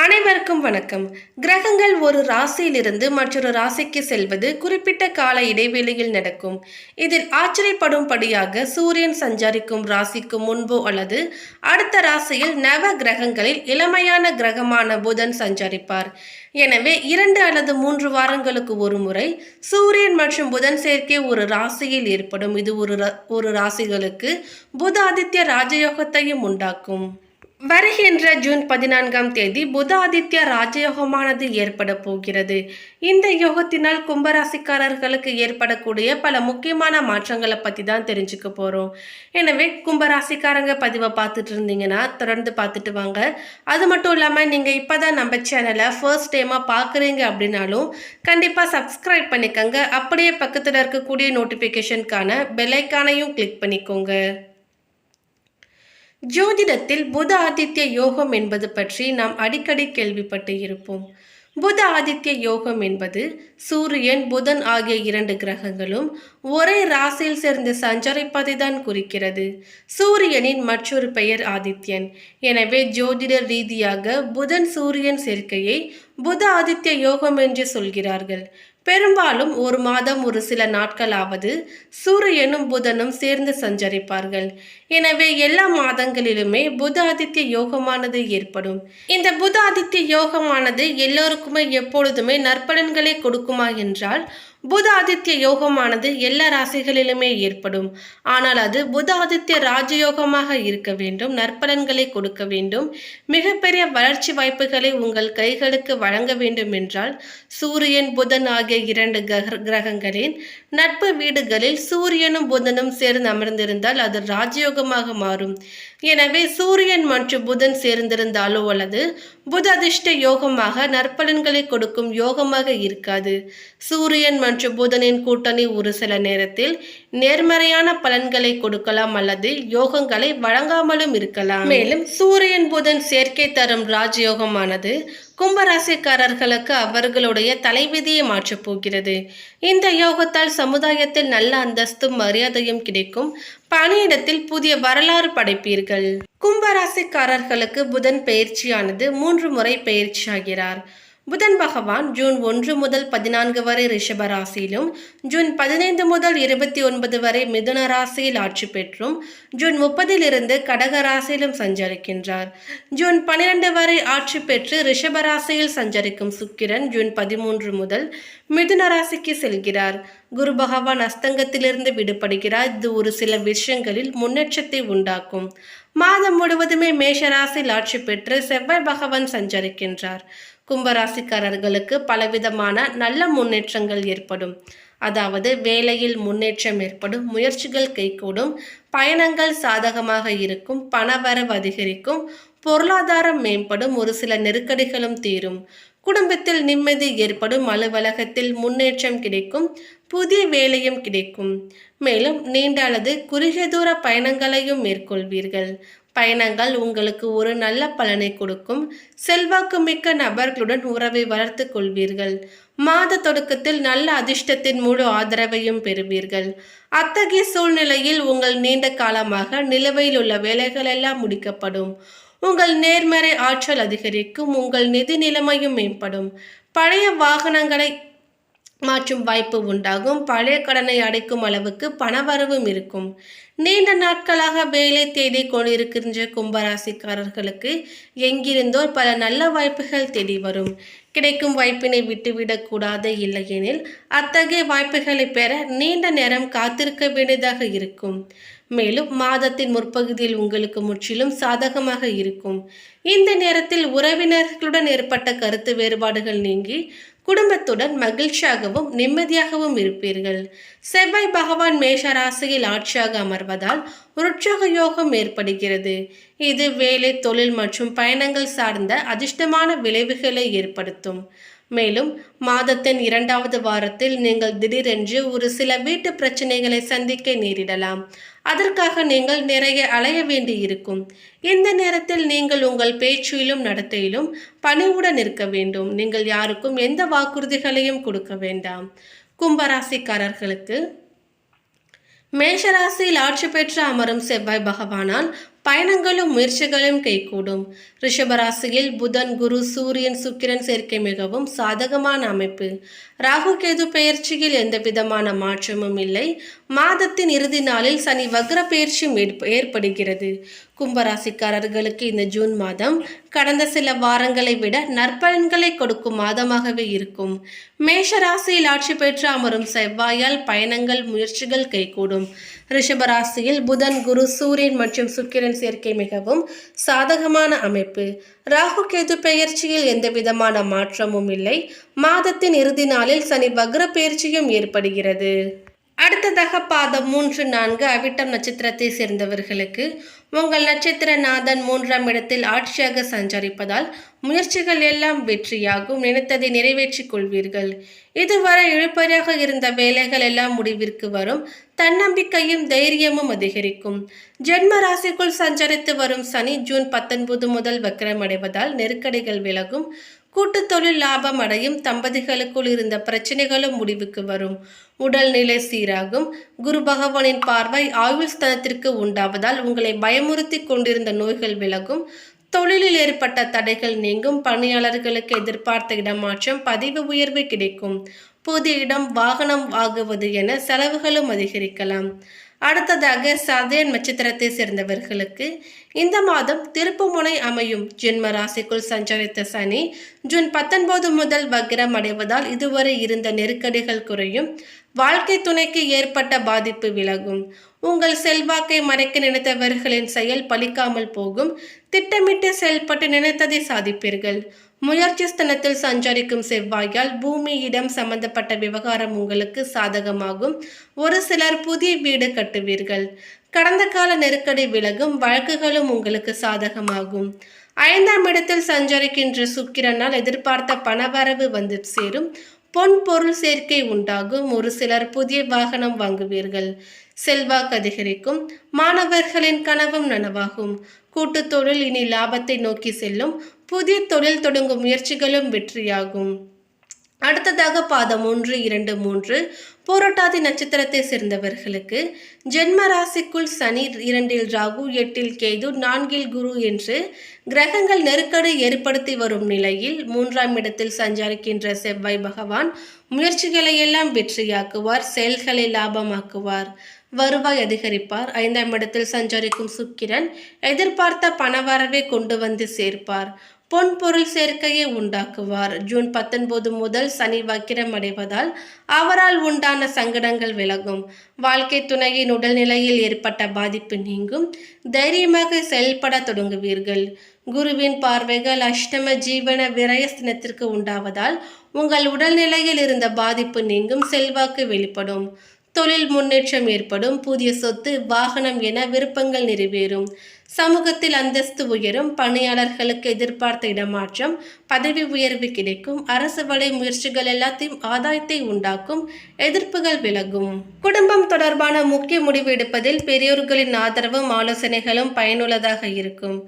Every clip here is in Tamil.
அனைவருக்கும் வணக்கம். கிரகங்கள் ஒரு ராசியிலிருந்து மற்றொரு ராசிக்கு செல்வது குறிப்பிட்ட கால இடைவெளியில் நடக்கும். இதில் ஆச்சரியப்படும்படியாக சூரியன் சஞ்சரிக்கும் ராசிக்கு முன்போ அல்லது அடுத்த ராசியில் நவ கிரகங்களில் இளமையான கிரகமான புதன் சஞ்சரிப்பார். எனவே இரண்டு அல்லது மூன்று வாரங்களுக்கு ஒரு முறை சூரியன் மற்றும் புதன் சேர்க்கை ஒரு ராசியில் ஏற்படும். இது ஒரு ர- ஒரு ராசிகளுக்கு புத ஆதித்ய ராஜயோகத்தையும் உண்டாக்கும். வருகின்ற ஜூன் பதினான்காம் தேதி புத ஆதித்ய ராஜயோகமானது ஏற்பட போகிறது. இந்த யோகத்தினால் கும்பராசிக்காரர்களுக்கு ஏற்படக்கூடிய பல முக்கியமான மாற்றங்களை பற்றி தான் தெரிஞ்சுக்க போகிறோம் எனவே கும்பராசிக்காரங்க பதிவை பார்த்துட்டு இருந்தீங்கன்னா தொடர்ந்து பார்த்துட்டு வாங்க. அது மட்டும் இல்லாமல் நீங்கள் இப்போ தான் நம்ம சேனலை ஃபர்ஸ்ட் டைமாக பார்க்குறீங்க அப்படின்னாலும் கண்டிப்பாக சப்ஸ்கிரைப் பண்ணிக்கோங்க. அப்படியே பக்கத்தில் இருக்கக்கூடிய நோட்டிஃபிகேஷனுக்கான பெல்லைக்கானையும் கிளிக் பண்ணிக்கோங்க. ஜோதிடத்தில் புத ஆதித்ய யோகம் என்பது பற்றி நாம் அடிக்கடி கேள்விப்பட்டு இருப்போம். புத ஆதித்ய யோகம் என்பது சூரியன் புதன் ஆகிய இரண்டு கிரகங்களும் ஒரே ராசியில் சேர்ந்து சஞ்சரிப்பதை தான் குறிக்கிறது. சூரியனின் மற்றொரு பெயர் ஆதித்யன். எனவே ஜோதிட ரீதியாக புதன் சூரியன் சேர்க்கையை புத ஆதித்ய யோகம் என்று சொல்கிறார்கள். பெரும்பாலும் ஒரு மாதம் ஒரு சில நாட்களாவது சூரியனும் புதனும் சேர்ந்து சஞ்சரிப்பார்கள். எனவே எல்லா மாதங்களிலுமே புத ஆதித்ய யோகமானது ஏற்படும். இந்த புத ஆதித்ய யோகமானது எல்லோருக்குமே எப்பொழுதுமே நற்பலன்களை கொடுக்குமா என்றால் புத ஆதித்ய யோகமானது எல்லா ராசிகளிலுமே ஏற்படும். ஆனால் அது புத ஆதித்ய ராஜயோகமாக இருக்க வேண்டும் நற்பலன்களை கொடுக்க வேண்டும். மிகப்பெரிய வளர்ச்சி வாய்ப்புகளை உங்கள் கைகளுக்கு வழங்க வேண்டும் என்றால் சூரியன் புதன் ஆகிய இரண்டு கிரகங்களின் நட்பு வீடுகளில் சூரியனும் புதனும் சேர்ந்து அமர்ந்திருந்தால் அது யோகமாக மாறும். எனவே சூரியன் மற்றும் புதன் சேர்ந்திருந்தாலோ அல்லது புத அதிர்ஷ்ட யோகமாக நற்பலன்களை கொடுக்கும் யோகமாக இருக்காது. சூரியன் மற்றும் புதனின் கூட்டணி ஒரு சில நேரத்தில் நேர்மறையான பலன்களை கொடுக்கலாம் அல்லது யோகங்களை வழங்காமலும் இருக்கலாம். மேலும் சூரியன் புதன் சேர்க்கை தரும் ராஜயோகமானது கும்பராசிக்காரர்களுக்கு அவர்களுடைய தலைவிதியை மாற்றப் போகிறது. இந்த யோகத்தால் சமுதாயத்தில் நல்ல அந்தஸ்தும் மரியாதையும் கிடைக்கும். பணியிடத்தில் புதிய வரலாறு படைப்பீர்கள். கும்பராசிக்காரர்களுக்கு புதன் பயிற்சியானது மூன்று முறை பயிற்சியாகிறார். புதன் பகவான் ஜூன் ஒன்று முதல் பதினான்கு வரை ரிஷப ராசியிலும் ஜூன் பதினைந்து முதல் இருபத்தி ஒன்பது வரை மிதுன ராசியில் ஆட்சி பெற்றும் ஜூன் முப்பதிலிருந்து கடக ராசியிலும் சஞ்சரிக்கின்றார். ஜூன் பனிரெண்டு வரை ஆட்சி பெற்று ரிஷப ராசியில் சஞ்சரிக்கும் சுக்கிரன் ஜூன் பதிமூன்று முதல் மிதுன ராசிக்கு செல்கிறார். குரு பகவான் அஸ்தங்கத்திலிருந்து விடுபடுகிறார். இது ஒரு சில விஷயங்களில் முன்னேற்றத்தை உண்டாக்கும். மாதம் முழுவதுமே மேஷராசியில் ஆட்சி பெற்று செவ்வாய் பகவான் சஞ்சரிக்கின்றார். கும்பராசிக்காரர்களுக்கு பலவிதமான நல்ல முன்னேற்றங்கள் ஏற்படும். அதாவது வேலையில் முன்னேற்றம் ஏற்படும் முயற்சிகள் கைகூடும் பயணங்கள் சாதகமாக இருக்கும் பணவரவு அதிகரிக்கும் பொருளாதாரம் மேம்படும் ஒரு சில நெருக்கடிகளும் தீரும். குடும்பத்தில் நிம்மதி ஏற்படும் அலுவலகத்தில் முன்னேற்றம் கிடைக்கும் புதிய வேலையும் கிடைக்கும். மேலும் நீண்ட அல்லது குறுகிய தூர பயணங்களையும் மேற்கொள்வீர்கள். பயணங்கள் உங்களுக்கு ஒரு நல்ல பலனை கொடுக்கும். செல்வாக்கு மிக்க நபர்களுடன் உறவை வளர்த்து கொள்வீர்கள். மாத தொடக்கத்தில் நல்ல அதிர்ஷ்டத்தின் முழு ஆதரவையும் பெறுவீர்கள். அத்தகைய சூழ்நிலையில் உங்கள் நீண்ட காலமாக நிலுவையில் உள்ள வேலைகள் எல்லாம் முடிக்கப்படும். உங்கள் நேர்மறை ஆற்றல் அதிகரிக்கும். உங்கள் நிதி நிலைமையும் மேம்படும். பழைய வாகனங்களை மாற்றும் வாய்ப்பு உண்டாகும். பழைய கடனை அடைக்கும் அளவுக்கு பணவரவும் இருக்கும். நீண்ட நாட்களாக வேலை தேடி கொண்டிருக்கின்ற கும்பராசிக்காரர்களுக்கு எங்கிருந்தோ பல நல்ல வாய்ப்புகள் தேடி வரும். கிடைக்கும் வாய்ப்பினை விட்டுவிடக்கூடாது இல்லையெனில் அத்தகைய வாய்ப்புகளை பெற நீண்ட நேரம் காத்திருக்க வேண்டியதாக இருக்கும். மேலும் மாதத்தின் முற்பகுதியில் உங்களுக்கு முற்றிலும் சாதகமாக இருக்கும். இந்த நேரத்தில் உறவினர்களுடன் ஏற்பட்ட கருத்து வேறுபாடுகள் நீங்கி குடும்பத்துடன் மகிழ்ச்சியாகவும் நிம்மதியாகவும் இருப்பீர்கள். செவ்வாய் பகவான் மேஷ ராசியில் ஆட்சியாக அமர்வதால் உற்சாக யோகம் ஏற்படுகிறது. இது வேலை தொழில் மற்றும் பயணங்கள் சார்ந்த அதிர்ஷ்டமான விளைவுகளை ஏற்படுத்தும். மேலும் மாதத்தின் இரண்டாவது வாரத்தில் நீங்கள் திடீரென்று ஒரு சில வீட்டு பிரச்சனைகளை சந்திக்க நேரிடலாம். அதற்காக நீங்கள் நிறைய அலைய வேண்டி இருக்கும் இந்த நேரத்தில் நீங்கள் உங்கள் பேச்சிலும் நடத்தையிலும் பணிவுடன் இருக்க வேண்டும். நீங்கள் யாருக்கும் எந்த வாக்குறுதிகளையும் கொடுக்க வேண்டாம். கும்பராசிக்காரர்களுக்கு மேஷராசியில் ஆட்சி பெற்று அமரும் செவ்வாய் பகவானால் பயணங்களும் முயற்சிகளும் கைகூடும். ரிஷபராசியில் புதன் குரு சூரியன் சுக்கிரன் சேர்க்கை மிகவும் சாதகமான அமைப்பு. ராகு கேது பெயர்ச்சியில் எந்த விதமான மாற்றமும் இல்லை. மாதத்தின் இறுதி நாளில் சனி வக்ர பயிற்சியும் ஏற்ப- ஏற்படுகிறது. கும்பராசிக்காரர்களுக்கு இந்த ஜூன் மாதம் கடந்த சில வாரங்களை விட நற்பலன்களை கொடுக்கும் மாதமாகவே இருக்கும். மேஷ ராசியில் ஆட்சி பெற்று அமரும் செவ்வாயால் பயணங்கள் முயற்சிகள் கைகூடும். ரிஷபராசியில் புதன் குரு சூரியன் மற்றும் சுக்கிரன் சேர்க்கை மிகவும் சாதகமான அமைப்பு. ராகு கேது பெயர்ச்சியில் எந்த விதமான மாற்றமும் இல்லை. மாதத்தின் இறுதி நாளில் சனி வக்ர பயிற்சியும் ஏற்படுகிறது. அடுத்ததாக பாதம் மூன்று நான்கு அவிட்டம் நட்சத்திரத்தை சேர்ந்தவர்களுக்கு உங்கள் நட்சத்திரநாதன் மூன்றாம் இடத்தில் ஆட்சியாக சஞ்சரிப்பதால் முயற்சிகள் எல்லாம் வெற்றியாகும் நினைத்ததை நிறைவேற்றிக் கொள்வீர்கள். இதுவரை இழுபறியாக இருந்த வேலைகள் எல்லாம் முடிவிற்கு வரும். தன்னம்பிக்கையும் தைரியமும் அதிகரிக்கும். ஜென்ம ராசிக்குள் சஞ்சரித்து வரும் சனி ஜூன் பத்தொன்பது முதல் வக்கரமடைவதால் நெருக்கடிகள் விலகும். கூட்டுத் தொழில் லாபம் அடையும் தம்பதிகளுக்குள் இருந்த பிரச்சனைகளும் முடிவுக்கு வரும். உடல்நிலை சீராகும். குரு பகவானின் பார்வை ஆயுள் ஸ்தானத்திற்கு உண்டாவதால் உங்களை பயமுறுத்தி கொண்டிருந்த நோய்கள் விலகும். தொழிலில் ஏற்பட்ட தடைகள் நீங்கும். பணியாளர்களுக்கு எதிர்பார்த்த இடமாற்றம் பதிவு உயர்வு கிடைக்கும். புதிய இடம் வாகனம் வாங்குவது என செலவுகளும் அதிகரிக்கலாம். அடுத்ததாக சதயன் நட்சத்திரத்தை சேர்ந்தவர்களுக்கு இந்த மாதம் திருப்புமுனை அமையும் ஜென்ம ராசிக்குள் சஞ்சரித்த சனி ஜூன் பத்தொன்பது முதல் வக்ரம் அடைவதால் இதுவரை இருந்த நெருக்கடிகள் குறையும். வாழ்க்கை துணைக்கு ஏற்பட்ட பாதிப்பு விலகும். உங்கள் செல்வாக்கை மறைக்க நினைத்தவர்களின் செயல் பலிக்காமல் போகும். திட்டமிட்டு செயல்பட்டு நினைத்ததை சாதிப்பீர்கள். முயற்சி ஸ்தனத்தில் சஞ்சரிக்கும் செவ்வாயால் பூமி இடம் சம்பந்தப்பட்ட விவகாரம் உங்களுக்கு சாதகமாகும். ஒரு சிலர் புதிய வீடு கட்டுவீர்கள். கடந்த கால நெருக்கடி விலகும் வழக்குகளும் உங்களுக்கு சாதகமாகும். ஐந்தாம் இடத்தில் சஞ்சரிக்கின்ற சுக்கிரனால் எதிர்பார்த்த பணவரவு வந்து சேரும். பொன் பொருள் சேர்க்கை உண்டாகும். ஒரு சிலர் புதிய வாகனம் வாங்குவீர்கள். செல்வாக்கு அதிகரிக்கும். மாணவர்களின் கனவும் நனவாகும். கூட்டுத் தொழில் இனி லாபத்தை நோக்கி செல்லும். புதிய தொழில் தொடங்கும் முயற்சிகளும் வெற்றியாகும். அடுத்ததாக பாதம் ஒன்று இரண்டு மூன்று. போராட்டாதி நட்சத்திரத்தை சேர்ந்தவர்களுக்கு ஜென்ம ராசிக்குள் சனி இரண்டில் ராகு எட்டில் கேது நான்கில் குரு என்று கிரகங்கள் நெருக்கடி ஏற்படுத்தி வரும் நிலையில் மூன்றாம் இடத்தில் சஞ்சரிக்கின்ற செவ்வாய் பகவான் முயற்சிகளை எல்லாம் வெற்றியாக்குவார் செயல்களை லாபமாக்குவார். வருவாய் அதிகரிப்பார். ஐந்தாம் இடத்தில் சஞ்சரிக்கும் சுக்கிரன் எதிர்பார்த்த பணவரவை கொண்டு வந்து சேர்ப்பார். பொன் பொருள் சேர்க்கையை உண்டாக்குவார். ஜூன் பத்தொன்பது முதல் சனி வக்கிரம் அடைவதால் அவரால் உண்டான சங்கடங்கள் விலகும். வாழ்க்கை துணையின் உடல்நிலையில் ஏற்பட்ட பாதிப்பு நீங்கும். தைரியமாக செயல்பட தொடங்குவீர்கள். குருவின் பார்வைகள் அஷ்டம ஜீவன விரயஸ்தினத்திற்கு உண்டாவதால் உங்கள் உடல்நிலையில் இருந்த பாதிப்பு நீங்கும். செல்வாக்கு வெளிப்படும். தொழில் முன்னேற்றம் ஏற்படும் புதிய சொத்து வாகனம் என விருப்பங்கள் நிறைவேறும். சமூகத்தில் அந்தஸ்து உயரும் பணியாளர்களுக்கு எதிர்பார்த்த இடமாற்றம் பதவி உயர்வு கிடைக்கும் அரசு வலை முயற்சிகள் எல்லாத்தையும் ஆதாயத்தை உண்டாக்கும் எதிர்ப்புகள் விலகும். குடும்பம் தொடர்பான முக்கிய முடிவு எடுப்பதில் பெரியோர்களின் ஆதரவும் ஆலோசனைகளும் பயனுள்ளதாக இருக்கும்.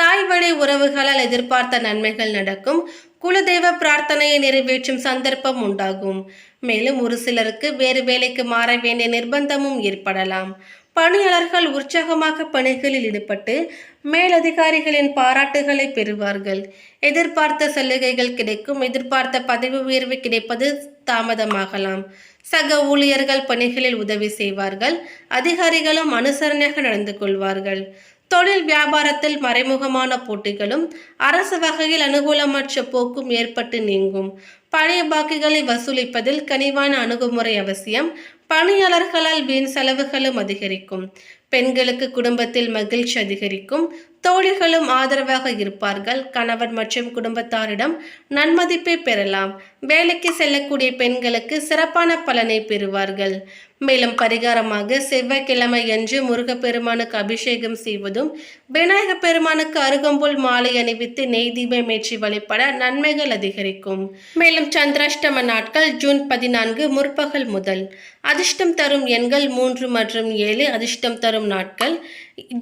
தாய் வழி உறவுகளால் எதிர்பார்த்த நன்மைகள் நடக்கும். குலதெய்வ பிரார்த்தனையை நிறைவேற்றும் சந்தர்ப்பம் உண்டாகும். மேலும் ஒரு சிலருக்கு வேறு வேலைக்கு மாற வேண்டிய நிர்பந்தமும் ஏற்படலாம். பணியாளர்கள் உற்சாகமாக பணிகளில் ஈடுபட்டு மேலதிகாரிகளின் பாராட்டுகளை பெறுவார்கள். எதிர்பார்த்த சலுகைகள் கிடைக்கும். எதிர்பார்த்த பதவி உயர்வு கிடைப்பது தாமதமாகலாம். சக ஊழியர்கள் பணிகளில் உதவி செய்வார்கள். அதிகாரிகளும் அனுசரணையாக நடந்து கொள்வார்கள். தொழில் வியாபாரத்தில் மறைமுகமான போட்டிகளும் அரசு வகையில் அனுகூலமற்ற போக்கும் ஏற்பட்டு நீங்கும். பழைய பாக்கிகளை வசூலிப்பதில் கனிவான அணுகுமுறை அவசியம். பணியாளர்களால் வீண் செலவுகளும் அதிகரிக்கும். பெண்களுக்கு குடும்பத்தில் மகிழ்ச்சி அதிகரிக்கும். தோழிகளும் ஆதரவாக இருப்பார்கள். கணவர் மற்றும் குடும்பத்தாரிடம் நன்மதிப்பை பெறலாம். வேலைக்கு செல்லக்கூடிய பெண்களுக்கு சிறப்பான பலனை பெறுவார்கள். மேலும் பரிகாரமாக செவ்வாய்க்கிழமை அன்று முருகப்பெருமானுக்கு அபிஷேகம் செய்வதும் விநாயக பெருமானுக்கு அருகம்புல் மாலை அணிவித்து நெய் தீபம் ஏற்றி வழிபட நன்மைகள் அதிகரிக்கும். மேலும் சந்திராஷ்டம நாட்கள் ஜூன் பதினான்கு முற்பகல் முதல். அதிர்ஷ்டம் தரும் எண்கள் மூன்று மற்றும் ஏழு அதிர்ஷ்டம் தரும் நாட்கள்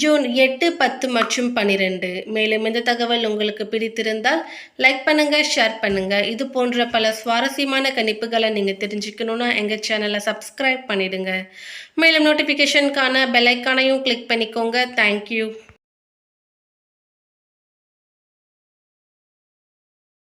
ஜூன் எட்டு பத்து மற்றும் பன்னிரெண்டு மேலும் இந்த தகவல் உங்களுக்கு பிடித்திருந்தால் லைக் பண்ணுங்க ஷேர் பண்ணுங்க. இது போன்ற பல சுவாரஸ்யமான கணிப்புகளை நீங்கள் தெரிஞ்சுக்கணுன்னா எங்கள் சேனலை சப்ஸ்கிரைப் பண்ணிடுங்க. மேலும் நோட்டிஃபிகேஷனுக்கான பெல் ஐக்கானையும் கிளிக் பண்ணிக்கோங்க. Thank you